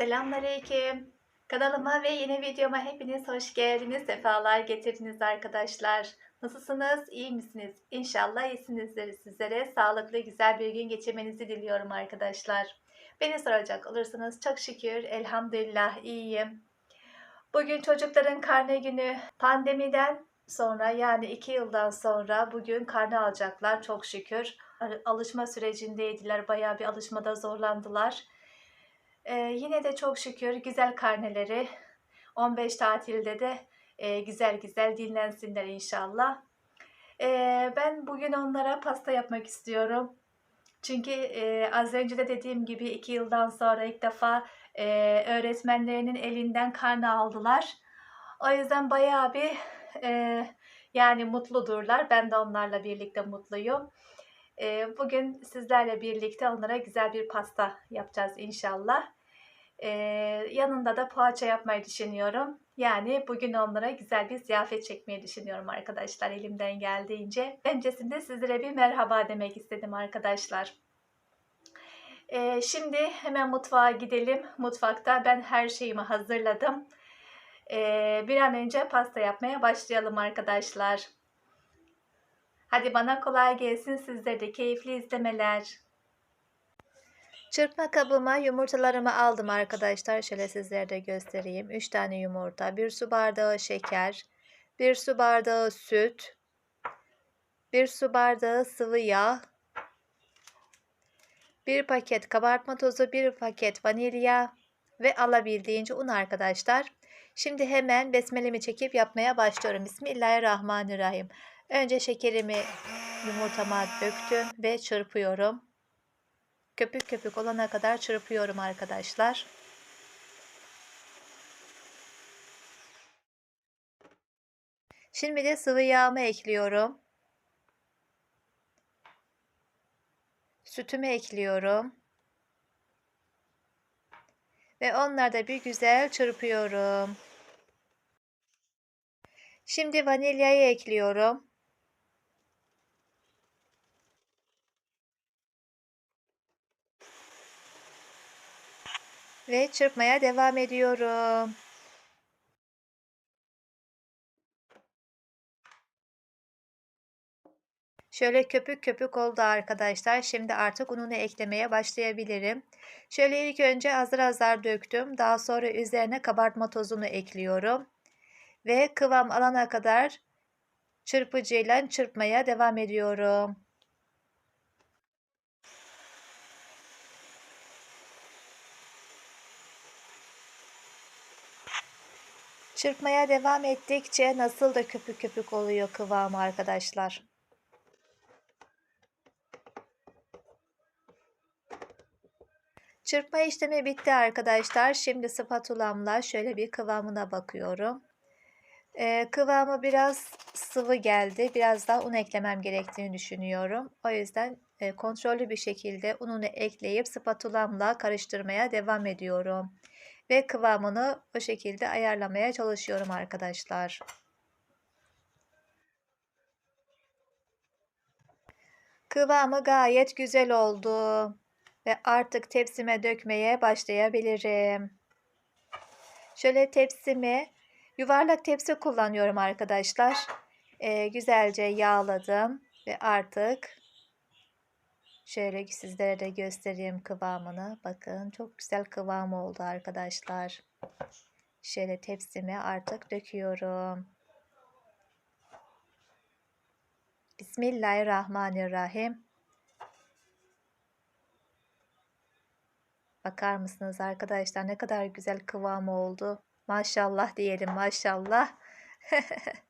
Selamünaleyküm. Kanalıma ve yeni videoma hepiniz hoş geldiniz. Sefalar getirdiniz arkadaşlar. Nasılsınız? İyi misiniz? İnşallah iyisinizdir. Sizlere sağlıklı güzel bir gün geçirmenizi diliyorum arkadaşlar. Beni soracak olursanız çok şükür elhamdülillah iyiyim. Bugün çocukların karne günü pandemiden sonra yani iki yıldan sonra bugün karne alacaklar çok şükür. Alışma sürecindeydiler. Bayağı bir alışmada zorlandılar. Ee, yine de çok şükür güzel karneleri 15 tatilde de e, güzel güzel dinlensinler inşallah. Ee, ben bugün onlara pasta yapmak istiyorum. Çünkü e, az önce de dediğim gibi iki yıldan sonra ilk defa e, öğretmenlerinin elinden karne aldılar. O yüzden bayağı bir e, yani mutludurlar. Ben de onlarla birlikte mutluyum. E, bugün sizlerle birlikte onlara güzel bir pasta yapacağız inşallah. E, yanında da poğaça yapmayı düşünüyorum. Yani bugün onlara güzel bir ziyafet çekmeyi düşünüyorum arkadaşlar elimden geldiğince. Öncesinde sizlere bir merhaba demek istedim arkadaşlar. E, şimdi hemen mutfağa gidelim. Mutfakta ben her şeyimi hazırladım. E, bir an önce pasta yapmaya başlayalım arkadaşlar. Hadi bana kolay gelsin sizlere de keyifli izlemeler. Çırpma kabıma yumurtalarımı aldım arkadaşlar. Şöyle sizlere de göstereyim. 3 tane yumurta, 1 su bardağı şeker, 1 su bardağı süt, 1 su bardağı sıvı yağ, 1 paket kabartma tozu, 1 paket vanilya ve alabildiğince un arkadaşlar. Şimdi hemen besmelemi çekip yapmaya başlıyorum. Bismillahirrahmanirrahim. Önce şekerimi yumurtama döktüm ve çırpıyorum. Köpük köpük olana kadar çırpıyorum arkadaşlar. Şimdi de sıvı yağımı ekliyorum. Sütümü ekliyorum. Ve onları da bir güzel çırpıyorum. Şimdi vanilyayı ekliyorum. Ve çırpmaya devam ediyorum. Şöyle köpük köpük oldu arkadaşlar. Şimdi artık ununu eklemeye başlayabilirim. Şöyle ilk önce azar azar döktüm. Daha sonra üzerine kabartma tozunu ekliyorum. Ve kıvam alana kadar çırpıcıyla çırpmaya devam ediyorum. Çırpmaya devam ettikçe nasıl da köpük köpük oluyor kıvamı arkadaşlar. Çırpma işlemi bitti arkadaşlar. Şimdi spatulamla şöyle bir kıvamına bakıyorum. Ee, kıvamı biraz sıvı geldi. Biraz daha un eklemem gerektiğini düşünüyorum. O yüzden e, kontrollü bir şekilde ununu ekleyip spatulamla karıştırmaya devam ediyorum ve kıvamını o şekilde ayarlamaya çalışıyorum arkadaşlar. Kıvamı gayet güzel oldu ve artık tepsime dökmeye başlayabilirim. Şöyle tepsimi yuvarlak tepsi kullanıyorum arkadaşlar. Ee, güzelce yağladım ve artık Şöyle sizlere de göstereyim kıvamını. Bakın çok güzel kıvam oldu arkadaşlar. Şöyle tepsime artık döküyorum. Bismillahirrahmanirrahim. Bakar mısınız arkadaşlar ne kadar güzel kıvam oldu. Maşallah diyelim maşallah.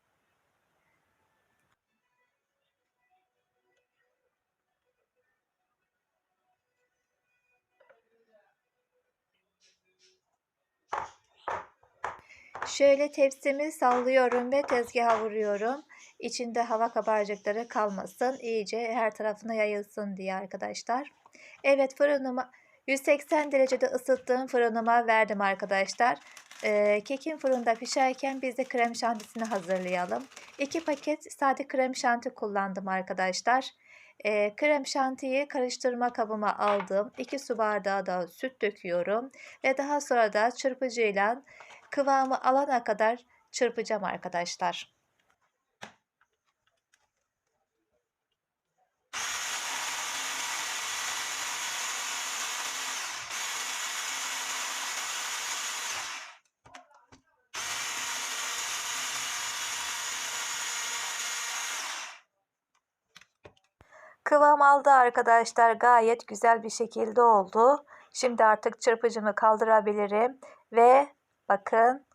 Şöyle tepsimi sallıyorum ve tezgaha vuruyorum. İçinde hava kabarcıkları kalmasın. iyice her tarafına yayılsın diye arkadaşlar. Evet fırınıma 180 derecede ısıttığım fırınıma verdim arkadaşlar. Ee, kekin fırında pişerken biz de krem şantisini hazırlayalım. 2 paket sade krem şanti kullandım arkadaşlar. E, krem şantiyi karıştırma kabıma aldım. 2 su bardağı da süt döküyorum. Ve daha sonra da çırpıcıyla kıvamı alana kadar çırpacağım arkadaşlar. Kıvam aldı arkadaşlar. Gayet güzel bir şekilde oldu. Şimdi artık çırpıcımı kaldırabilirim. Ve bakın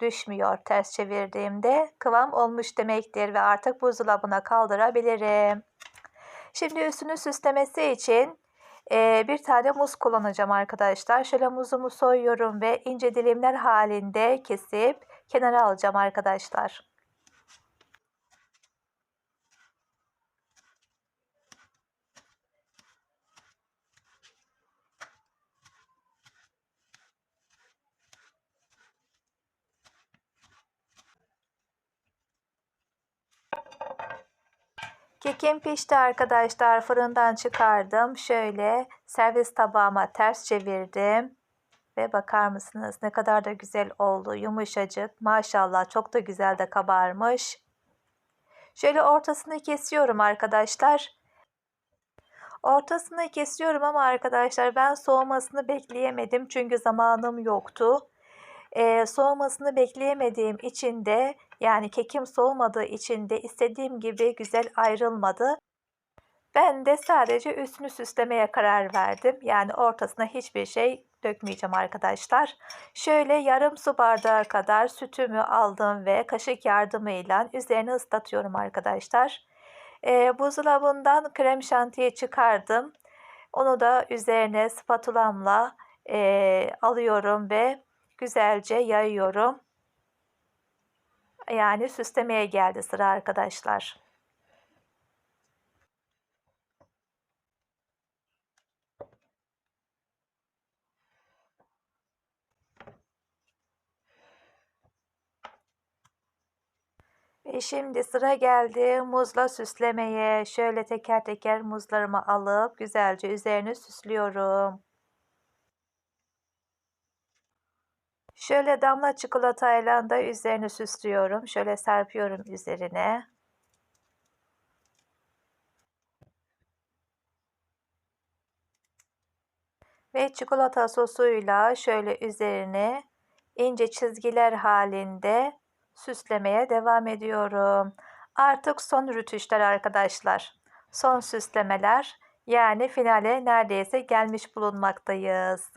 düşmüyor ters çevirdiğimde. Kıvam olmuş demektir ve artık buzdolabına kaldırabilirim. Şimdi üstünü süslemesi için e, bir tane muz kullanacağım arkadaşlar. Şöyle muzumu soyuyorum ve ince dilimler halinde kesip kenara alacağım arkadaşlar. Kekim pişti arkadaşlar. Fırından çıkardım. Şöyle servis tabağıma ters çevirdim. Ve bakar mısınız ne kadar da güzel oldu. Yumuşacık. Maşallah çok da güzel de kabarmış. Şöyle ortasını kesiyorum arkadaşlar. Ortasını kesiyorum ama arkadaşlar ben soğumasını bekleyemedim. Çünkü zamanım yoktu. Ee, soğumasını bekleyemediğim için de yani kekim soğumadığı için de istediğim gibi güzel ayrılmadı. Ben de sadece üstünü süslemeye karar verdim. Yani ortasına hiçbir şey dökmeyeceğim arkadaşlar. Şöyle yarım su bardağı kadar sütümü aldım ve kaşık yardımıyla üzerine ıslatıyorum arkadaşlar. Ee, buzdolabından krem şantiyi çıkardım. Onu da üzerine spatulamla e, alıyorum ve güzelce yayıyorum. Yani süslemeye geldi sıra arkadaşlar. Ve şimdi sıra geldi muzla süslemeye. Şöyle teker teker muzlarımı alıp güzelce üzerine süslüyorum. Şöyle damla çikolatayla da üzerine süslüyorum. Şöyle serpiyorum üzerine. Ve çikolata sosuyla şöyle üzerine ince çizgiler halinde süslemeye devam ediyorum. Artık son rütüşler arkadaşlar. Son süslemeler yani finale neredeyse gelmiş bulunmaktayız.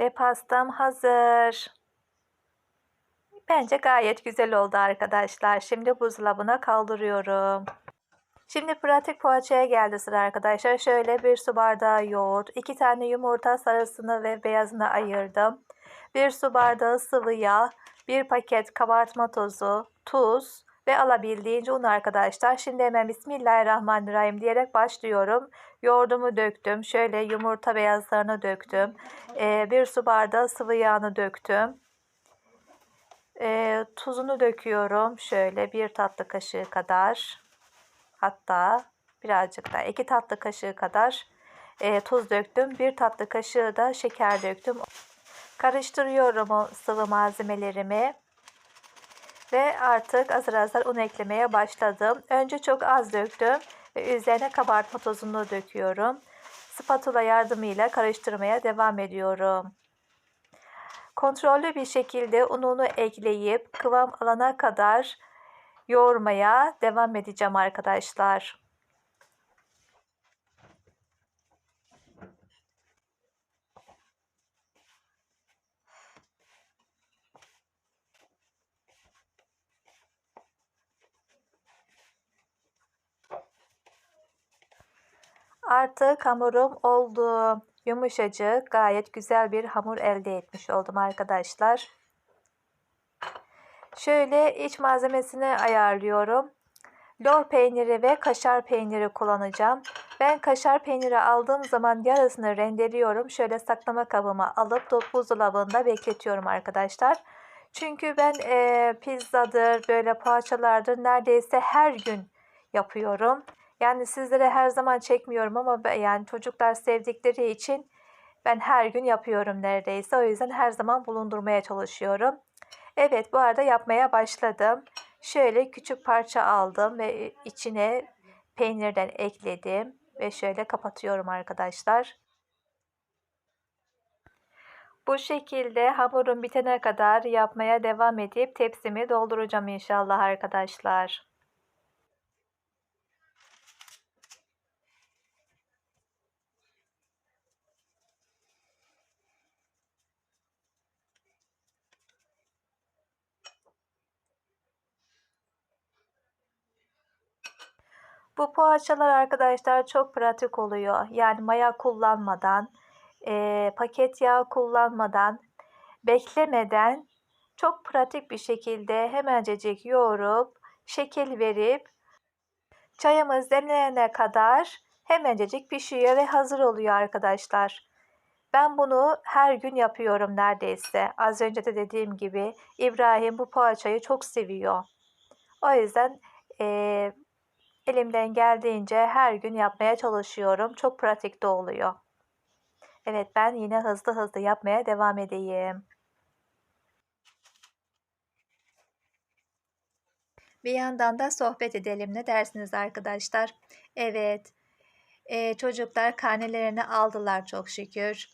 Ve pastam hazır. Bence gayet güzel oldu arkadaşlar. Şimdi buzdolabına kaldırıyorum. Şimdi pratik poğaçaya geldi sıra arkadaşlar. Şöyle bir su bardağı yoğurt, iki tane yumurta sarısını ve beyazını ayırdım. Bir su bardağı sıvı yağ, bir paket kabartma tozu, tuz, ve alabildiğince un arkadaşlar. Şimdi hemen Bismillahirrahmanirrahim diyerek başlıyorum. Yoğurdumu döktüm. Şöyle yumurta beyazlarını döktüm. Ee, bir su bardağı sıvı yağını döktüm. Ee, tuzunu döküyorum. Şöyle bir tatlı kaşığı kadar. Hatta birazcık da iki tatlı kaşığı kadar e, tuz döktüm. Bir tatlı kaşığı da şeker döktüm. Karıştırıyorum o sıvı malzemelerimi. Ve artık azar azar un eklemeye başladım. Önce çok az döktüm ve üzerine kabartma tozunu döküyorum. Spatula yardımıyla karıştırmaya devam ediyorum. Kontrollü bir şekilde ununu ekleyip kıvam alana kadar yoğurmaya devam edeceğim arkadaşlar. Artık hamurum oldu. Yumuşacık, gayet güzel bir hamur elde etmiş oldum arkadaşlar. Şöyle iç malzemesini ayarlıyorum. Lor peyniri ve kaşar peyniri kullanacağım. Ben kaşar peyniri aldığım zaman yarısını rendeliyorum. Şöyle saklama kabıma alıp buzdolabında bekletiyorum arkadaşlar. Çünkü ben e, pizzadır, böyle poğaçalardır neredeyse her gün yapıyorum. Yani sizlere her zaman çekmiyorum ama yani çocuklar sevdikleri için ben her gün yapıyorum neredeyse. O yüzden her zaman bulundurmaya çalışıyorum. Evet bu arada yapmaya başladım. Şöyle küçük parça aldım ve içine peynirden ekledim ve şöyle kapatıyorum arkadaşlar. Bu şekilde hamurum bitene kadar yapmaya devam edip tepsimi dolduracağım inşallah arkadaşlar. Bu poğaçalar arkadaşlar çok pratik oluyor. Yani maya kullanmadan, e, paket yağ kullanmadan, beklemeden çok pratik bir şekilde hemencecik yoğurup, şekil verip, çayımız demlenene kadar hemencecik pişiyor ve hazır oluyor arkadaşlar. Ben bunu her gün yapıyorum neredeyse. Az önce de dediğim gibi İbrahim bu poğaçayı çok seviyor. O yüzden e, Elimden geldiğince her gün yapmaya çalışıyorum. Çok pratik de oluyor. Evet ben yine hızlı hızlı yapmaya devam edeyim. Bir yandan da sohbet edelim ne dersiniz arkadaşlar? Evet e, çocuklar karnelerini aldılar çok şükür.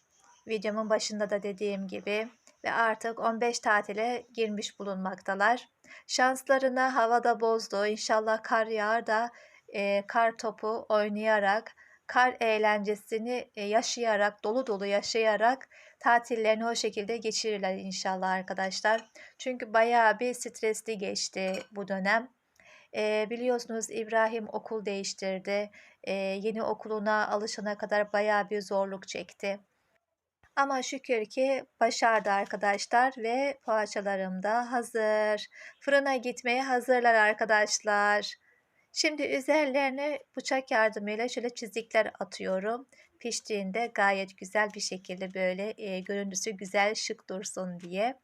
Videomun başında da dediğim gibi ve artık 15 tatile girmiş bulunmaktalar. Şanslarını havada bozdu. İnşallah kar yağar da e, kar topu oynayarak, kar eğlencesini e, yaşayarak, dolu dolu yaşayarak tatillerini o şekilde geçirirler inşallah arkadaşlar. Çünkü bayağı bir stresli geçti bu dönem. E, biliyorsunuz İbrahim okul değiştirdi. E, yeni okuluna alışana kadar bayağı bir zorluk çekti. Ama şükür ki başardı arkadaşlar ve poğaçalarım da hazır. Fırına gitmeye hazırlar arkadaşlar. Şimdi üzerlerine bıçak yardımıyla şöyle çizikler atıyorum. Piştiğinde gayet güzel bir şekilde böyle e, görüntüsü güzel şık dursun diye.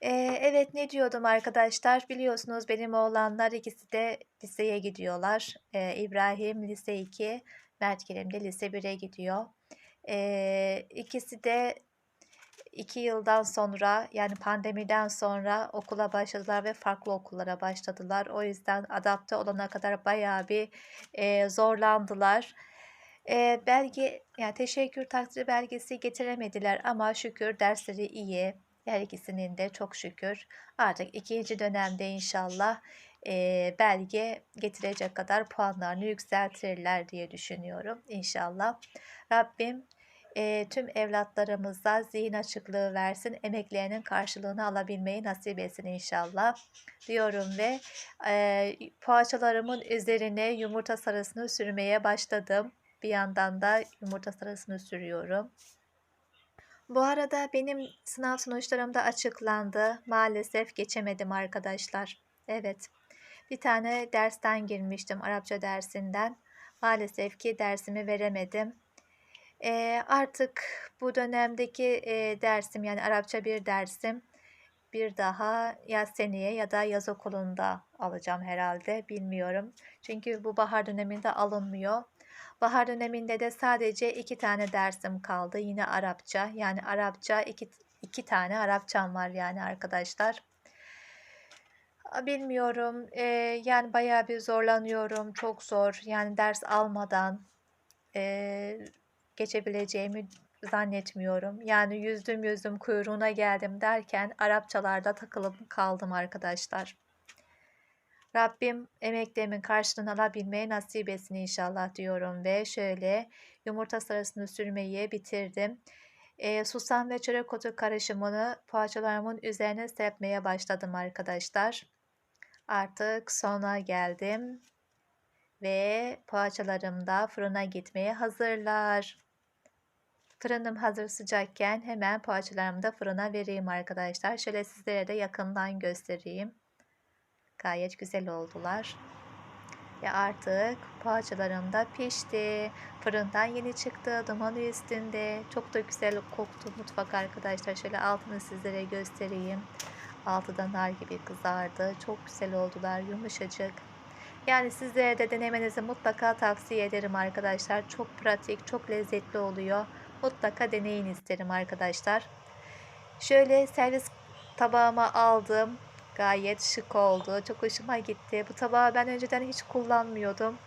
E, evet ne diyordum arkadaşlar biliyorsunuz benim oğlanlar ikisi de liseye gidiyorlar. E, İbrahim lise 2, Mert Kerim de lise 1'e gidiyor. E, ikisi de iki yıldan sonra yani pandemiden sonra okula başladılar ve farklı okullara başladılar. O yüzden adapte olana kadar bayağı bir e, zorlandılar. E, belge yani teşekkür takdir belgesi getiremediler ama şükür dersleri iyi. Her ikisinin de çok şükür. Artık ikinci dönemde inşallah e, belge getirecek kadar puanlarını yükseltirler diye düşünüyorum inşallah. Rabbim e, tüm evlatlarımıza zihin açıklığı versin, emeklerinin karşılığını alabilmeyi nasip etsin inşallah diyorum ve e, poğaçalarımın üzerine yumurta sarısını sürmeye başladım. Bir yandan da yumurta sarısını sürüyorum. Bu arada benim sınav sonuçlarım da açıklandı. Maalesef geçemedim arkadaşlar. Evet. Bir tane dersten girmiştim Arapça dersinden. Maalesef ki dersimi veremedim. E, artık bu dönemdeki e, dersim yani Arapça bir dersim bir daha ya seneye ya da yaz okulunda alacağım herhalde bilmiyorum. Çünkü bu bahar döneminde alınmıyor. Bahar döneminde de sadece iki tane dersim kaldı. Yine Arapça. Yani Arapça iki, iki tane Arapçam var yani arkadaşlar. Bilmiyorum. Ee, yani bayağı bir zorlanıyorum. Çok zor. Yani ders almadan. E, geçebileceğimi zannetmiyorum. Yani yüzdüm yüzdüm kuyruğuna geldim derken Arapçalarda takılıp kaldım arkadaşlar. Rabbim emeklerimin karşılığını alabilmeyi nasip etsin inşallah diyorum ve şöyle yumurta sarısını sürmeyi bitirdim. E, susam ve çörek otu karışımını poğaçalarımın üzerine serpmeye başladım arkadaşlar. Artık sona geldim ve poğaçalarım da fırına gitmeye hazırlar. Fırınım hazır sıcakken hemen poğaçalarımı da fırına vereyim arkadaşlar. Şöyle sizlere de yakından göstereyim. Gayet güzel oldular. Ve artık poğaçalarım da pişti. Fırından yeni çıktı. Dumanı üstünde. Çok da güzel koktu mutfak arkadaşlar. Şöyle altını sizlere göstereyim. Altı da nar gibi kızardı. Çok güzel oldular. Yumuşacık. Yani sizlere de denemenizi mutlaka tavsiye ederim arkadaşlar. Çok pratik, çok lezzetli oluyor. Mutlaka deneyin isterim arkadaşlar. Şöyle servis tabağıma aldım. Gayet şık oldu. Çok hoşuma gitti. Bu tabağı ben önceden hiç kullanmıyordum.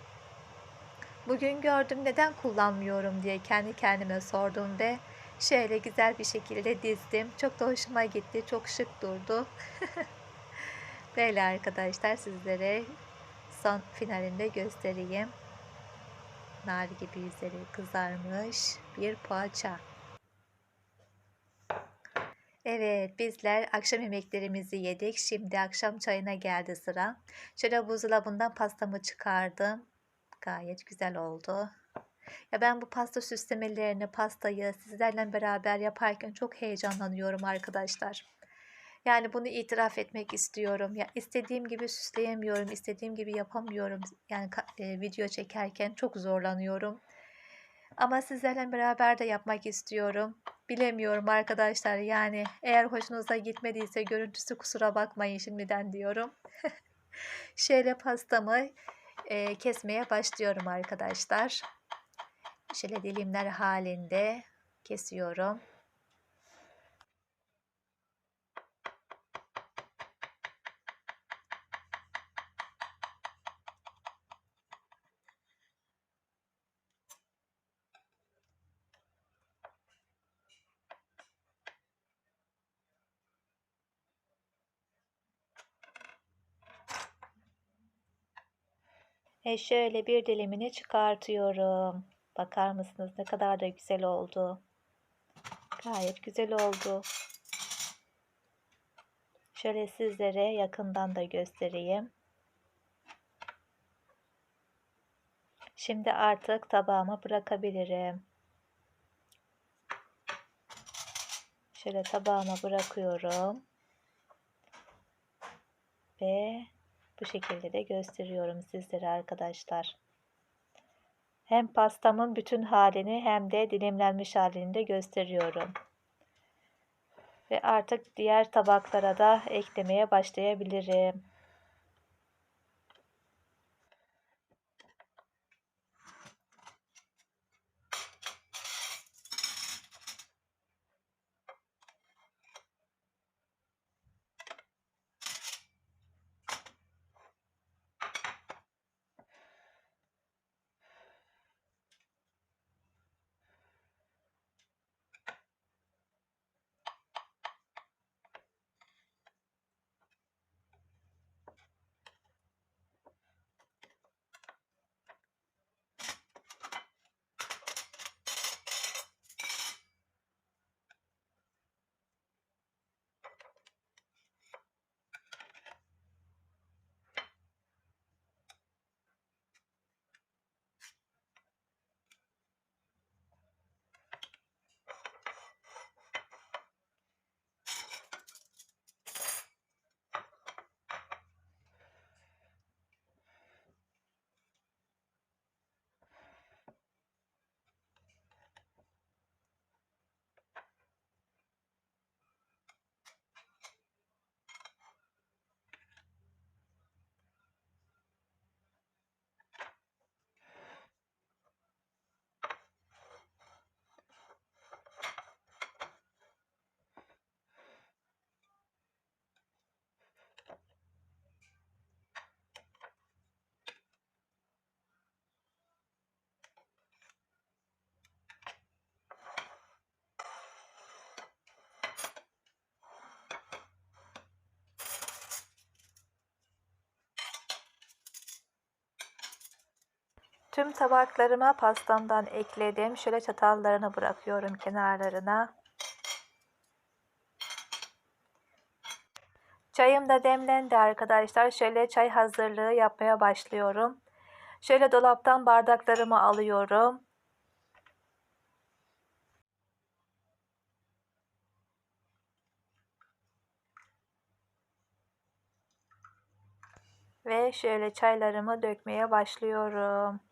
Bugün gördüm neden kullanmıyorum diye kendi kendime sordum ve şöyle güzel bir şekilde dizdim. Çok da hoşuma gitti. Çok şık durdu. Böyle arkadaşlar sizlere son finalinde göstereyim. Nar gibi üzeri kızarmış bir poğaça. Evet bizler akşam yemeklerimizi yedik. Şimdi akşam çayına geldi sıra. Şöyle buzdolabından pastamı çıkardım. Gayet güzel oldu. Ya ben bu pasta süslemelerini, pastayı sizlerle beraber yaparken çok heyecanlanıyorum arkadaşlar. Yani bunu itiraf etmek istiyorum. Ya istediğim gibi süsleyemiyorum, istediğim gibi yapamıyorum. Yani e, video çekerken çok zorlanıyorum. Ama sizlerle beraber de yapmak istiyorum. Bilemiyorum arkadaşlar. Yani eğer hoşunuza gitmediyse görüntüsü kusura bakmayın şimdiden diyorum. Şöyle pastamı e, kesmeye başlıyorum arkadaşlar. Şöyle dilimler halinde kesiyorum. E şöyle bir dilimini çıkartıyorum. Bakar mısınız ne kadar da güzel oldu. Gayet güzel oldu. Şöyle sizlere yakından da göstereyim. Şimdi artık tabağıma bırakabilirim. Şöyle tabağıma bırakıyorum. Ve bu şekilde de gösteriyorum sizlere arkadaşlar. Hem pastamın bütün halini hem de dilimlenmiş halini de gösteriyorum. Ve artık diğer tabaklara da eklemeye başlayabilirim. Tüm tabaklarıma pastamdan ekledim. Şöyle çatallarını bırakıyorum kenarlarına. Çayım da demlendi arkadaşlar. Şöyle çay hazırlığı yapmaya başlıyorum. Şöyle dolaptan bardaklarımı alıyorum. Ve şöyle çaylarımı dökmeye başlıyorum.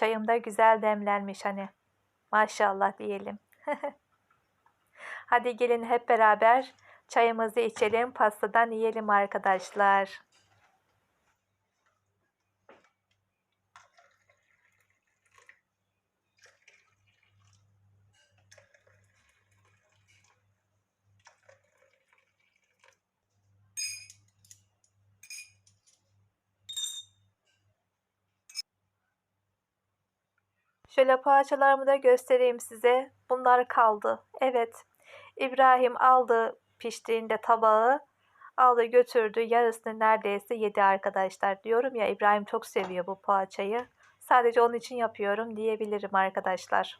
Çayım da güzel demlenmiş hani. Maşallah diyelim. Hadi gelin hep beraber çayımızı içelim, pastadan yiyelim arkadaşlar. Şöyle poğaçalarımı da göstereyim size. Bunlar kaldı. Evet. İbrahim aldı piştiğinde tabağı. Aldı götürdü. Yarısını neredeyse yedi arkadaşlar. Diyorum ya İbrahim çok seviyor bu poğaçayı. Sadece onun için yapıyorum diyebilirim arkadaşlar.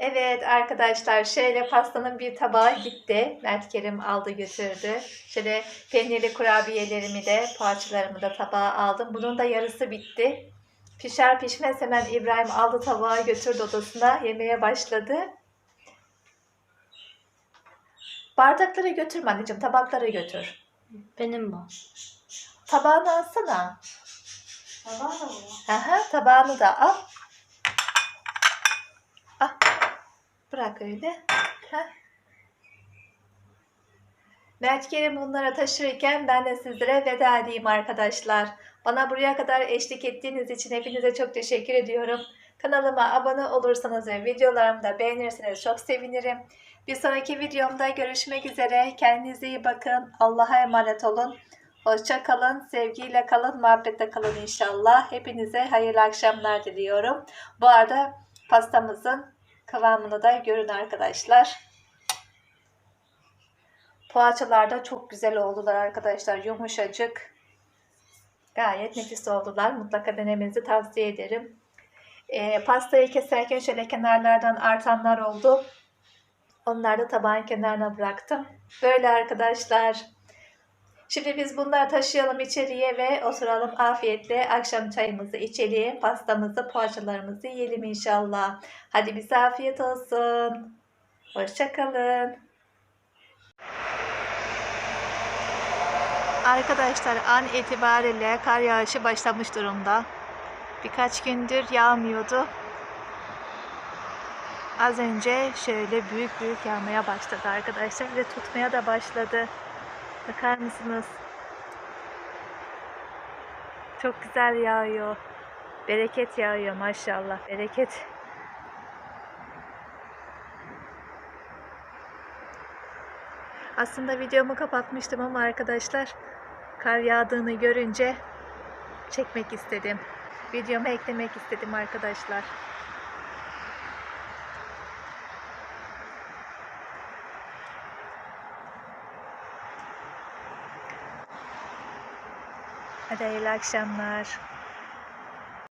Evet arkadaşlar şöyle pastanın bir tabağı gitti. Mert Kerim aldı götürdü. Şöyle peynirli kurabiyelerimi de poğaçalarımı da tabağa aldım. Bunun da yarısı bitti. Pişer pişmez hemen İbrahim aldı tabağı götürdü odasına yemeye başladı. Bardakları götürme anneciğim tabakları götür. Benim bu. Tabağını alsana. Tamam mı? Aha, tabağını da al. Al. Bırak öyle. Heh. Mert Kerim bunlara taşırken ben de sizlere veda edeyim arkadaşlar. Bana buraya kadar eşlik ettiğiniz için hepinize çok teşekkür ediyorum. Kanalıma abone olursanız ve videolarımı da beğenirseniz çok sevinirim. Bir sonraki videomda görüşmek üzere. Kendinize iyi bakın. Allah'a emanet olun. Hoşça kalın, sevgiyle kalın, muhabbetle kalın inşallah. Hepinize hayırlı akşamlar diliyorum. Bu arada pastamızın kıvamını da görün arkadaşlar. Poğaçalar da çok güzel oldular arkadaşlar. Yumuşacık. Gayet nefis oldular. Mutlaka denemenizi tavsiye ederim. Ee, pastayı keserken şöyle kenarlardan artanlar oldu. Onları da tabağın kenarına bıraktım. Böyle arkadaşlar. Şimdi biz bunları taşıyalım içeriye ve oturalım afiyetle akşam çayımızı içelim, pastamızı, poğaçalarımızı yiyelim inşallah. Hadi bize afiyet olsun. Hoşçakalın. Arkadaşlar an itibariyle kar yağışı başlamış durumda. Birkaç gündür yağmıyordu. Az önce şöyle büyük büyük yağmaya başladı arkadaşlar ve tutmaya da başladı. Bakar mısınız? Çok güzel yağıyor. Bereket yağıyor maşallah. Bereket. Aslında videomu kapatmıştım ama arkadaşlar kar yağdığını görünce çekmek istedim. Videoma eklemek istedim arkadaşlar. Hadi hayırlı akşamlar.